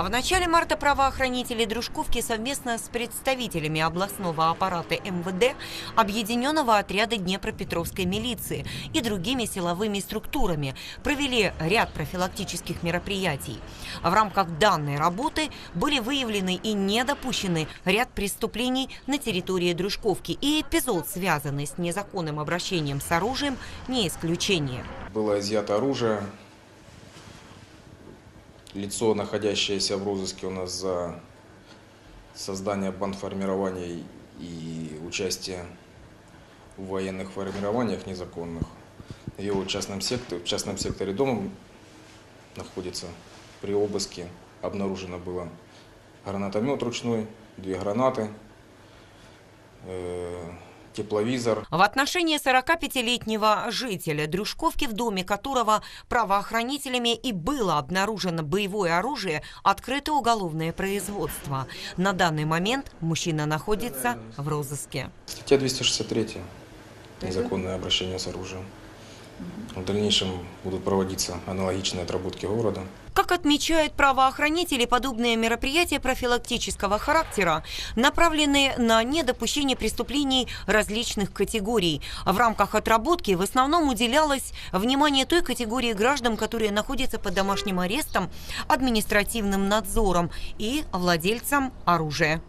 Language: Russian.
А в начале марта правоохранители Дружковки совместно с представителями областного аппарата МВД, Объединенного отряда Днепропетровской милиции и другими силовыми структурами провели ряд профилактических мероприятий. В рамках данной работы были выявлены и недопущены ряд преступлений на территории Дружковки, и эпизод, связанный с незаконным обращением с оружием, не исключение. Было изъято оружие. Лицо, находящееся в розыске у нас за создание бандформирований и участие в военных формированиях незаконных. В его частном секторе, в частном секторе дома находится при обыске. Обнаружено было гранатомет ручной, две гранаты, э, тепловизор, В отношении 45-летнего жителя Дружковки, в доме которого правоохранителями и было обнаружено боевое оружие, открыто уголовное производство. На данный момент мужчина находится в розыске. Статья 263. Незаконное обращение с оружием. В дальнейшем будут проводиться аналогичные отработки города. Как отмечают правоохранители, подобные мероприятия профилактического характера направлены на недопущение преступлений различных категорий. В рамках отработки в основном уделялось внимание той категории граждан, которые находятся под домашним арестом, административным надзором и владельцам оружия.